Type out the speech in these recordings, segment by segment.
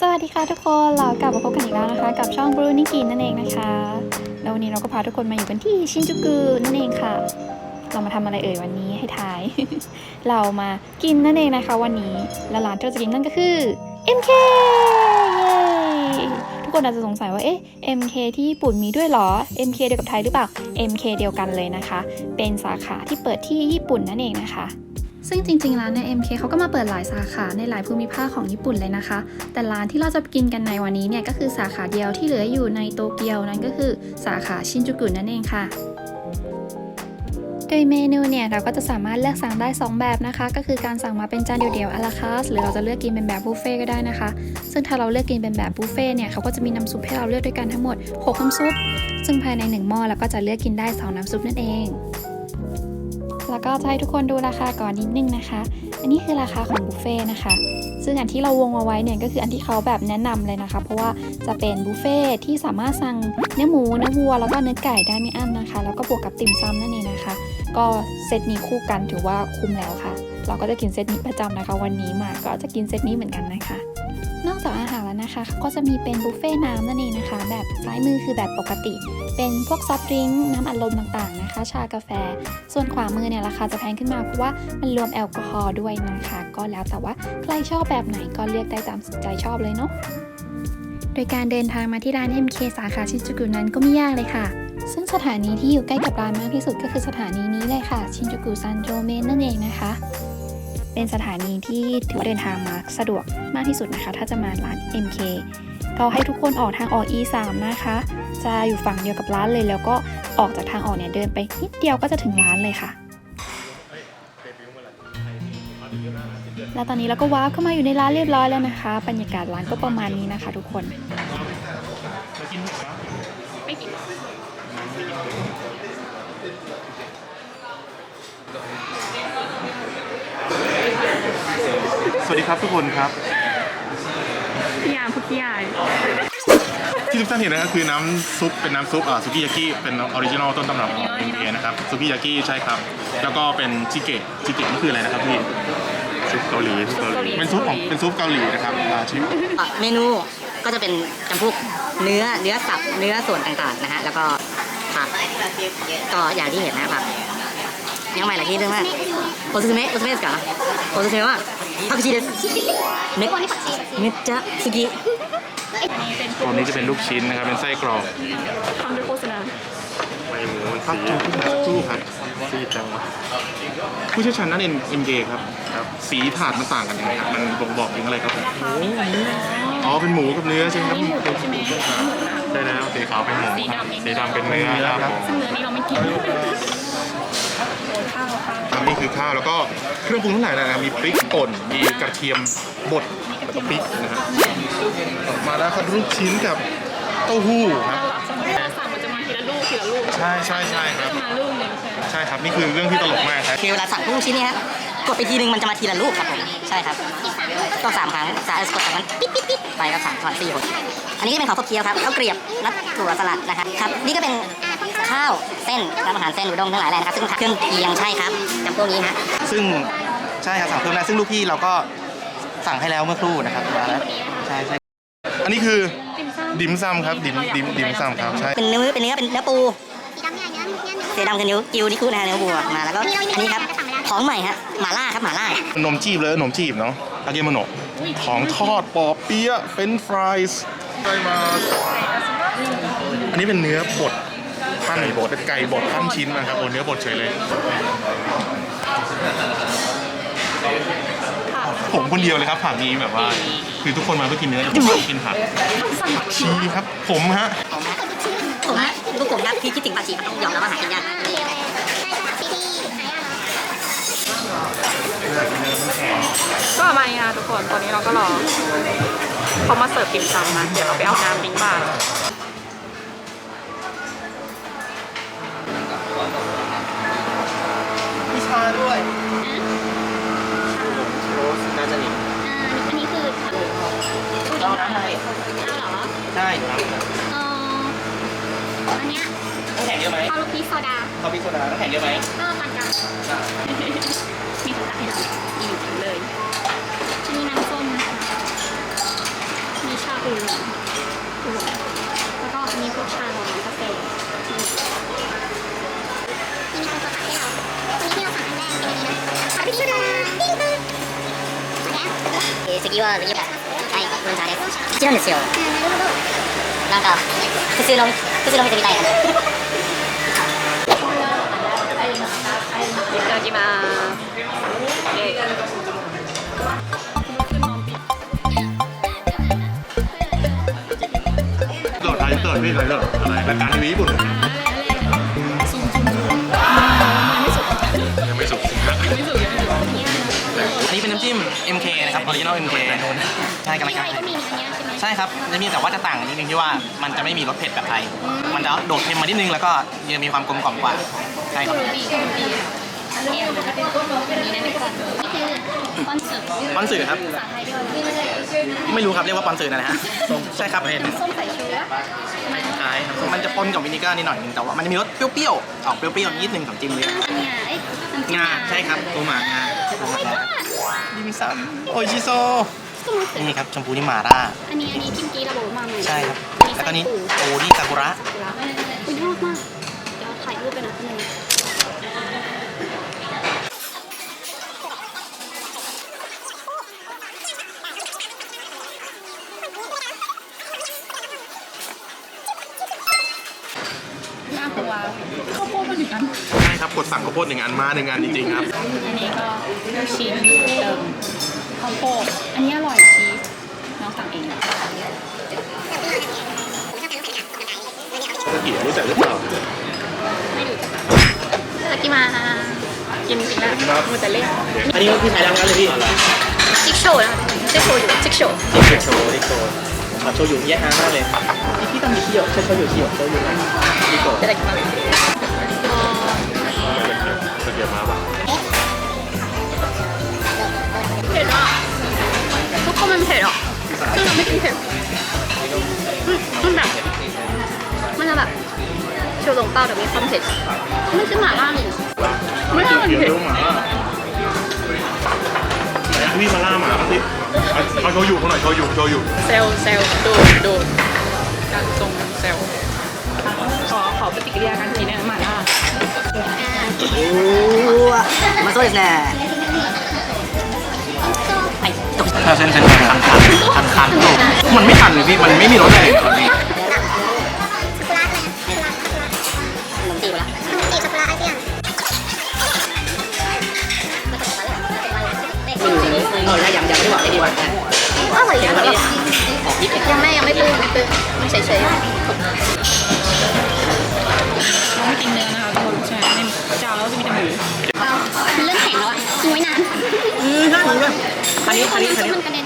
สวัสดีค่ะทุกคนเรากลับมาพบกันอีกแล้วนะคะ กับช่องบรูนิกินนั่นเองนะคะ แล้ววันนี้เราก็พาทุกคนมาอยู่กันที่ชินจูกุนั่นเองค่ะ เรามาทำอะไรเอ่ยวันนี้ให้ทาย เรามากินนั่นเองนะคะวันนี้และร้านที่เราจะกินนั่นก็คือ MK ทุกคนอาจจะสงสัยว่าเอ๊ะ MK ที่ญี่ปุ่นมีด้วยเหรอ MK เดียวกับไทยหรือเปล่า MK เดียวกันเลยนะคะ เป็นสาขาที่เปิดที่ญี่ปุ่นนั่นเองนะคะ ซึ่งจริงๆแล้วเนี่ย MK เขาก็มาเปิดหลายสาขาในหลายภูมิภาคของญี่ปุ่นเลยนะคะ แต่ร้านที่เราจะกินกันในวันนี้เนี่ยก็คือสาขาเดียวที่เหลืออยู่ในโตเกียวนั่นก็คือสาขาชินจูกุนั่นเองค่ะโดยเมนูเนี่ยเราก็จะสามารถเลือกสั่งได้ 2 แบบนะคะ ก็คือการสั่งมาเป็นจานเดียวๆอลาคาสหรือเราจะเลือกกินเป็นแบบบุฟเฟ่ต์ก็ได้นะคะ ซึ่งถ้าเราเลือกกินเป็นแบบบุฟเฟ่ต์เนี่ยเขาก็จะมีน้ำซุปให้เราเลือกด้วยกันทั้งหมด 6 น้ำซุป ซึ่งภายใน 1 หม้อเราก็จะเลือกกินได้ 2 น้ำซุปนั่นเอง แล้วก็จะให้ทุกคนดูราคาก่อนนิดนึงนะคะ อันนี้คือราคาของบุฟเฟ่ต์นะคะ ซึ่งอันที่เราวงเอาไว้เนี่ยก็คืออันที่เขาแบบแนะนำเลยนะคะ เพราะว่าจะเป็นบุฟเฟ่ต์ที่สามารถสั่งเนื้อหมูเนื้อวัวแล้วก็เนื้อไก่ได้ไม่อั้นนะคะ แล้วก็บวกกับติ่มซำนั่นเองนะคะ ก็เซตนี้คู่กันถือว่าคุ้มแล้วค่ะ เราก็จะกินเซตนี้ประจำนะคะ วันนี้มาก็จะกินเซตนี้เหมือนกันนะคะ จากอาหารแล้วนะคะ ก็จะมีเป็นบุฟเฟ่น้ำนั่นเองนะคะ แบบซ้ายมือคือแบบปกติ เป็นพวกซอฟต์ดริงก์น้ำอัดลมต่างๆนะคะ ชากาแฟ ส่วนขวามือเนี่ยราคาจะแพงขึ้นมาเพราะว่ามันรวมแอลกอฮอล์ด้วยนะคะ ก็แล้วแต่ว่าใครชอบแบบไหนก็เลือกได้ตามใจชอบเลยเนาะโดยการเดินทางมาที่ร้าน MK สาขาชินจูกุนั้นก็ไม่ยากเลยค่ะซึ่งสถานีที่อยู่ใกล้กับร้านมากที่สุดก็คือสถานีนี้เลยค่ะ ชินจูกุซันโจเมนนั่นเองนะคะ เป็นสถานีที่ถือว่าเดินทางมาสะดวกมากที่สุดนะคะ ถ้าจะมาร้าน MK ก็ให้ทุกคนออกทางออก E3 นะคะ จะอยู่ฝั่งเดียวกับร้านเลย แล้วก็ออกจากทางออกเนี่ยเดินไปนิดเดียวก็จะถึงร้านเลยค่ะ และตอนนี้เราก็ว้าวเข้ามาอยู่ในร้านเรียบร้อยแล้วนะคะ บรรยากาศร้านก็ประมาณนี้นะคะ ทุกคนมากินไม่กิน สวัสดีครับทุกคนครับ พี่ยามพุกพี่ยายที่ทุกท่านเห็นนะครับคือน้ำซุปเป็นน้ำซุปอ่าซุกี้ยากิเป็นออริจินอลต้นตำรับของอินเดียนะครับซุกี้ยากิใช่ครับ แล้วก็เป็นชิเกะชิเกะนี่คืออะไรนะครับพี่ซุปเกาหลีซุปเกาหลีเป็นซุปของเป็นซุปเกาหลีนะครับอาชิอ่เมนูก็จะเป็นจำพวกเนื้อเนื้อสับเนื้อส่วนต่างๆนะฮะแล้วก็ผักก็อย่างที่เห็นนะครับยังใหม่หลายที่ด้วยมากโอซูเมะโอซูเมะสก่อนโอซูเมะว่า ผักชีเดสเม็ดเม็ดจะสุกิตัวนี้จะเป็นลูกชิ้นนะครับ เป็นไส้กรอกทำด้วยโฆษณาไม่หมูพักจูพักจูครับซีจังผู้เชี่ยวชาญด้านเอ็นเครับครับสีถาดมันต่างกันยังไงครับมันบ่งบอกถึงอะไรครับผมอ๋อเป็นหมูกับเนื้อใช่ไหมครับนี่หมูใช่ไหมใช่แล้วสีขาวเป็นหมูครับสีดำเป็นเนื้อครับผมซึ่งเนื้อนี้เราไม่กินข้าวข้าวอั นนี้คือข้าวแล้วก็เครื่องปรุงทั้งหลายนะครับมีพริกป่นมีกระเทียมบดแล้วก็พริกนะครับออกมาแล้วครับลูกชิ้นกับเต้าหู้ครับเราสั่งมันจะมาทีละลูกทีละลูกใช่ใช่ใช่ครับจะมาลูกหนึ่งใช่ไหมใช่ครับนี่คือเรื่องที่ตลกมากครับคือเวลาสั่งทุกชิ้นเนี่ยฮะกดไปทีนึงมันจะมาทีละลูกครับผมใช่ครับก็สามครั้งสามกดสามครั้งปิ๊บปิ๊บปิ๊บไปก็สามครั้งสี่หกอันนี้ก็เป็นข้าวเคี้ยวครับข้าวเกรียบนัดถั่วสลัดนะครับครับนี่ก็เป็น ข้าว เส้นน้ำอาหารเส้นอุด้งทั้งหลายแหล่นะครับ ซึ่งเครื่องเคียงใช่ครับจำพวกนี้ฮะซึ่งใช่ครับสั่งเพิ่มได้ซึ่งลูกพี่เราก็สั่งให้แล้วเมื่อครู่นะครับมาแล้วใช่ใช่อันนี้คือดิมซัมครับดิมดิมดิมซัมครับใช่เป็นเนื้อเป็นเนื้อเป็นเนื้อปูเสือดำคือนิ้วกิวนี่คู่นะฮะเนื้อวัวมาแล้วก็อันนี้ครับของใหม่ฮะหม่าล่าครับหม่าล่านมจีบเลยนมจีบเนาะอาเกมโนะของทอดปอเปี๊ยะเฟรนฟรายส์ได้มาอันนี้เป็นเนื้อบดปั้ นบดเป็นไก่บดปั้นชิ้นนะครับโอ้เนื้อบดเฉยเลย ผมคนเดียวเลยครับผักนี้แบบว่า คือทุกคนมาเพื่อกินเนื้อแต่ผมไม่กินผักผักชีครับผมฮะผมฮะผมฮะลูกผมครับพี่คิดถึงปาชีต้องยอมรับว่าหากินยากก็มาค่ะทุกคนตอนนี้เราก็รอเขามาเสิร์ฟติ่มซำนะเดี๋ยวเราไปเอาน้ำดิ้งบ้าน มีชาด้วย น่าจะมี อันนี้คือ เอาน้ำอะ ไร เอาเหรอ ใช่ครับ เอออันเนี้ย ต้องแข่งเยอะไหม คารูปีโซดา คอฟฟี่โซดาต้องแข่งเยอะไหม ก็ปานกลางมีคนตักให้เรามีอยู่เลยอันนี้น้ำส้มนะคะมี สีเหลืองแล้วก็มีพวกชาร้อนกาแฟนี่มีคนสั่งให้เราวันนี้ที่เราสั่งครั้งแรกเป็นอันนี้นะอาบิชูดาปิ้งปิ้งえー次は次ははい 文茶です。一なんですよ。なんか、普通の、普通の水みたいな。いただきます。イェ。 นะครับ Original MK ใช่กำลังไทกายรก็มีนะอันเนี้ยใช่ไหมใช่ครับจะมีแต่ว่าจะต่างนิดนึงที่ว่ามันจะไม่มีรสเผ็ดแบบไทย มันจะโดดเค็มมานิดนึงแล้วก็ยังมีความกลมกล่อมกว่าใช่ครับรูบี้รูบี้เนี่ยมันก็เป็นอันนี้นะไม่ก่อนนี่คือคอนเสิร์ตปอนสื่อครับ ภาษาไทยด้วยไม่รู้ครับเรียกว่าปอนสื่อนั่นแหละฮะใช่ครับเห็นน้ำส้มสายชูคล้ายๆครับมันจะปนกับวินิก้านิดหน่อยนึงแต่ว่ามันจะมีรสเปรี้ยวๆออกเปรี้ยวๆนิดนึงของจิ้มเลยงาเอ้ยน้ำจิ้มงาใช่ครับโอมางา ดิมซัมโอชิโซก็รู้สึกนี่ครับชมพูนี่มาร่า อันนี้อันนี้กิมจิระโบมาใหม่ใช่ครับมีแล้วไส้ก็นี่ปูโอนี่ซากุระอุ้ยยอดมากเดี๋ยวถ่ายรูปไปนะคนนึง น่ากลัวข้าวโพดมันอยู่กัน ใช่ครับกด สั่งข้าวโพดหนึ่งอันมาหนึ่งอันจริงๆครับอันนี้ก็ลูกชิ้นเติมข้าวโพดอันนี้อร่อยชีสน้องสั่งเองเกี่ยวรู้จักหรือเปล่าตะกี้มากินจริงแล้วมันจะเล่นอันนี้พี่ชายทำกันเลยพี่ชิคโชว์นะชิคโชว์อยู่ชิคโชว์ดิเกโชดิโชขอโชยุแยกฮามากเลยพี่พี่ต้องมีเคี่ยวใช่โชยุเคี่ยวโชยุดิโกจะได้กินจ โชว์ลงเป้าแต่มีความเผ็ดไม่ใช่หม่าล่าหนึ่งไม่ใช่มัน เกี่ยว เผ็ด เรื่องหมาพี่มาล่าหมาครับพี่เอาโชยุเขาหน่อยโชยุโชยุ เซลเซลโดดโดดการทรงเซลขอขอปฏิกิริยาการกินนะหมาล่า まそうですねはいどうぞ ถ้าเส้นเส้นคันคันคันคันมันไม่คันเลยพี่ มันไม่มีรสอะไรเลย ยังไม่บอร่อยนะแบบยังไม่ยังไม่ปลื้มไม่ปลื้มเฉยเราไม่กินเนื้อนะคะทุกคนใช่ในจานเราจะมีแต่หมูเริ่มแข็งแล้วอะทิ้งไว้นานอือน่าดีมากอันนี้อันนี้อันนี้มันกระเด็น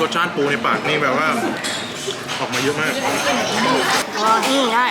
รสชาติปูในปากนี่แบบว่า ออกมาเยอะมากอ๋อนี่ได้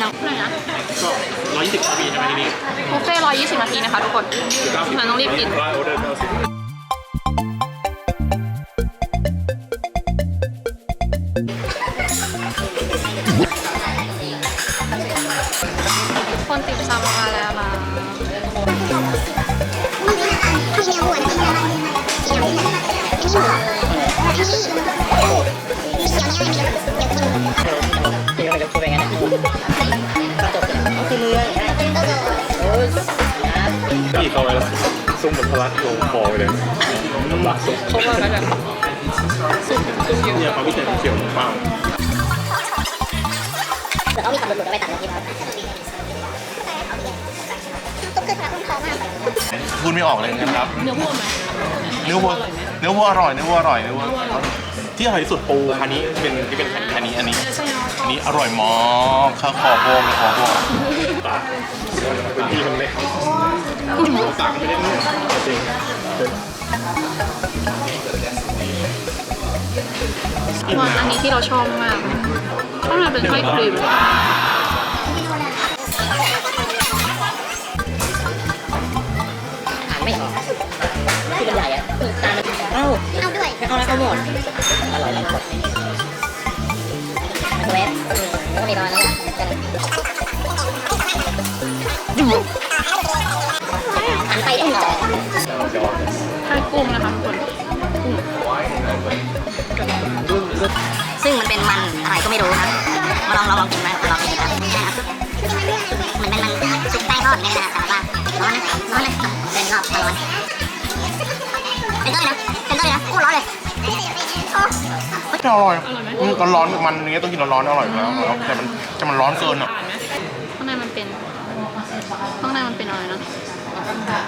น้ำก็120นาทีใช่ไหมทีนี้บุฟเฟ่120นาทีนะคะทุกคนเราต้องรีบกิน ซุ่มเหมือนทะลักลงคอไปเลยน้ำลายซุ่มเขาบอกว่าแบบซุปซุปเยอะเนี่ยเขาพิจารณาเขียวเปล่าเดี๋ยวเขามีคำหลุดๆเอาไปตัดในที่ครับตุ๊กคือสำหรับคนท้องอะพูดไม่ออกเลยนะครับ เนื้อวัวไหมเนื้อวัวเนื้อวัวอร่อยเนื้อวัวอร่อยเนื้อวัวที่อร่อยสุดปูคันนี้เป็นที่เป็นคันนี้อันนี้อันนี้อร่อยมากข้าวคอโบงคอโบงเป็นพี่คนเล็ก สั่งไปเรื่อยๆจริงวันอันนี้ที่เราชอบมากข้างในเป็นไส้ครีมอ่านไม่ออกคือมันใหญ่อะตามันเอ้าเอาด้วยเอาแล้วเขาหมดอร่อยแล้วหมดไมโครเวฟแล้วก็มีประมาณนั้นแหละ อันไปได้หรอไส้กุ้งนะคะทุกคนซึ่งมันเป็นมันอะไรก็ไม่รู้ครับ มาลองลองลองกินไหมลองกินครับใช่ครับเหมือนเป็นมันซุปแป้งทอดนี่นะครับแต่ว่าร้อนนะร้อนเลยเป็นรอบร้อนเป็นต้นเลยนะเป็นต้นเลยนะโอ้ร้อนเลยโอ้ไม่อร่อยอืมร้อนๆมันอย่างเงี้ยต้องกินร้อนๆอร่อยอยู่แล้วแต่มันแต่มันร้อนเกินอะอ่านไหมข้างในมันเป็นข้างในมันเป็นอะไรนะ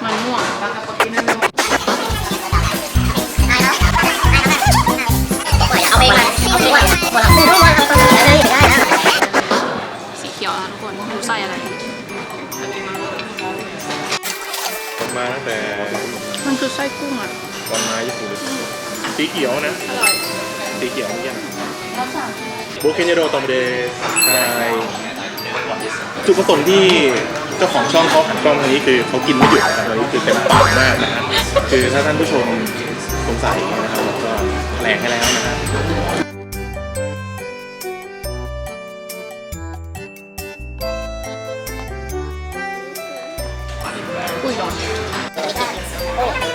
มันม่วงเอาเองเลยเอาเองเลยหมดแล้วซื้อทุกวันเอาตัวนี้ได้นะสีเขียวนะทุกคนดูไส้อะไรมาตั้งแต่มันคือไส้กุ้งอะวันมาญี่ปุ่นสีเขียวนะอร่อยสีเขียวนี่ยังโบเคนยโรตอมเดไฮจุดประสงค์ที่ จ้าของช่องเขาหันกล้องทางนี้คือเขากินไม่หยุดนะครับนนี้คือเต็มปากมากนะฮะคือถ้าท่านผู้ชมสงสัยนะครับเราก็แถลงให้แล้วนะฮะอุ้ยร้อน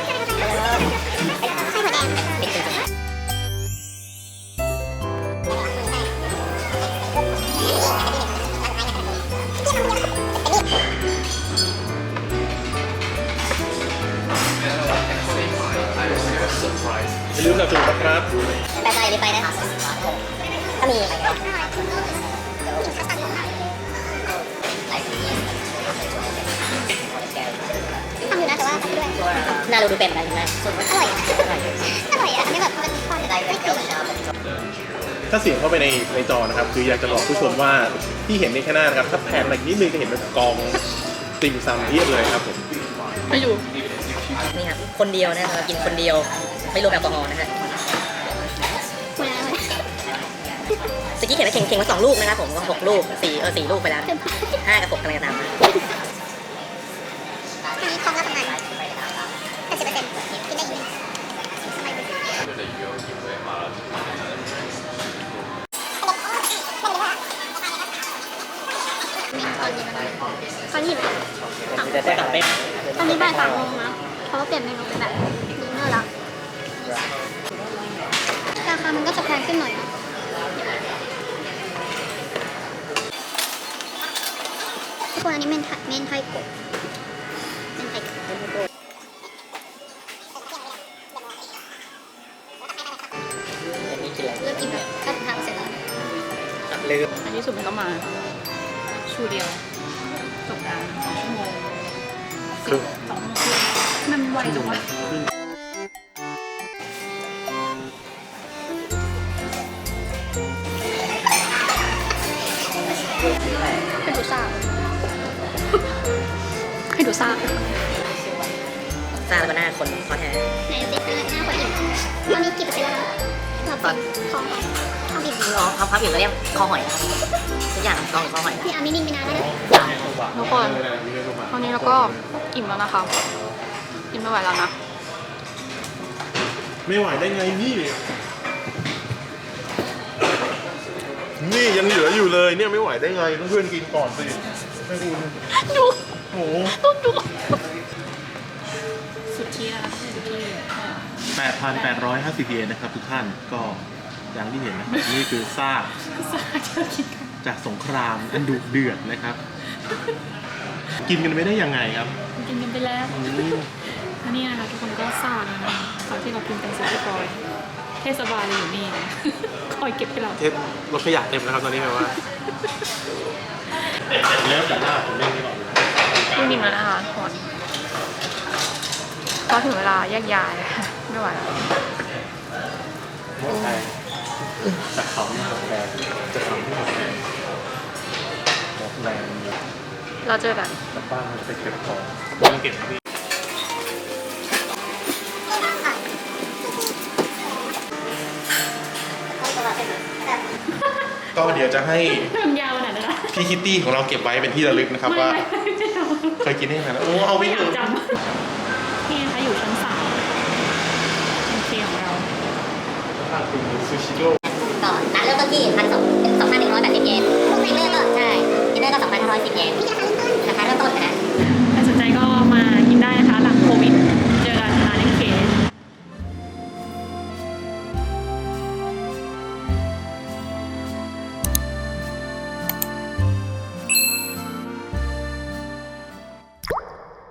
สนับสนุนนะครับแปลไทยรีบไปนะถ้ามีทำอยู่นะแต่ว่าทำด้วยน่ารู้ดูเป็นเหมือนกันนะอร่อยอร่อยอะอันนี้แบบมันความไม่ติดถ้าเสียงเข้าไปในในจอนะครับ คืออยากจะบอกผู้ชมว่าที่เห็นในข้างหน้านะครับ ถ้าแพนมาอีกนิดนึงจะเห็นเป็นกองติ่มซำเพียบเลยครับผมไม่อยู่นี่ครับคนเดียวนะเรากินคนเดียว ไม่รวมแอลกอฮอล์นะฮะตะกี้เห็นว่าเข่งเข่งมาสองลูกนะครับผมก็หกลูกสี่เออสี่ลูกไปแล้วห้ากับหกกำลังจะตามมาอันนี้คล่องแล้วประมาณแปดสิบเปอร์เซ็นต์กินได้อยู่สบายดีตอนนี้แบบจะได้กลับไปตอนนี้บ่ายสามโมงนะเพราะว่าเปลี่ยนเมนูเป็นแบบ ราคามันก็จะแพงขึ้นหน่อยนะทุกคนอันนี้เมนไทเมนไทโกะเมนไทโกะนี่กินอะไรเริ่มกินแบบข้าวทางเสร็จแล้วลืมอันนี้สุดมันก็มา ชูเดียวจบการสองชั่วโมงครึ่งสองชั่วโมงครึ่งมันไวจังวะ ดูซ่าซาแล้วก็หน้าคนคอแท้ไหนสิหน้าหน้าคนอิ่มตอนนี้กี่เปอร์เซ็นต์แล้วนะเราเป็นของของอิ่มอ๋อพับพับอยู่ก็เรียกคอหอยนะครับทุกอย่างกองอยู่คอหอยนะพี่อาร์มินิ่งไปนานแล้วนะทุกคนตอนนี้เราก็อิ่มแล้วนะคะกินไม่ไหวแล้วนะไม่ไหวได้ไงนี่นี่ยังเหลืออยู่เลยเนี่ยไม่ไหวได้ไงต้องเพื่อนกินก่อนสิให้คุณดู โอ้โหต้องดูสุดที่แล้วนะสุดที่8,850เยนนะครับทุกท่านก็อย่างที่เห็นนะครับนี่คือซากซ่าที่เรากินกันจากสงครามอันดุเดือดนะครับ กินกันไม่ได้ยังไงครับ กินกันไปแล้วอืมอันนี้นะคะทุกคนก็ซ่าแล้วนะตอนที่เรากินกันเสร็จเรียบร้อยเทศบาลเลยอยู่นี่นะคอยเก็บให้เราเทสรถขยะเต็มแล้วครับตอนนี้แปลว่าเริ่มจากหน้าผมเล่นนี้ก่อน พรุ่งนี้มานะคะทุกคนก็ถึงเวลาแยกย้ายแล้วไม่ไหวแล้วหมดไปจากเขาที่หมดแรงจากเขาที่หมดแรงหมดแรงเราเจอกันกลับบ้านมันจะไปเก็บของต้องเก็บที่ก็เดี๋ยวจะให้มันยาวขนาดนั้นนะพี่คิตตี้ของเราเก็บไว้เป็นที่ระลึกนะครับว่า ไม่ไม่ไม่ เคยกินได้ยังไงนะโอ้เอาไม่ไอยากงจำนี่นะคะอยู่ชั้นสามโอเคของเรา ถ้าคุณซูชิโร่ก่อนร้านเริ่มต้นที่พันสองสองพันหนึ่งร้อยแปดสิบเยนพวกไนเนอร์ก็ใช่ดินเนอร์ก็สองพันห้าร้อยสิบเยน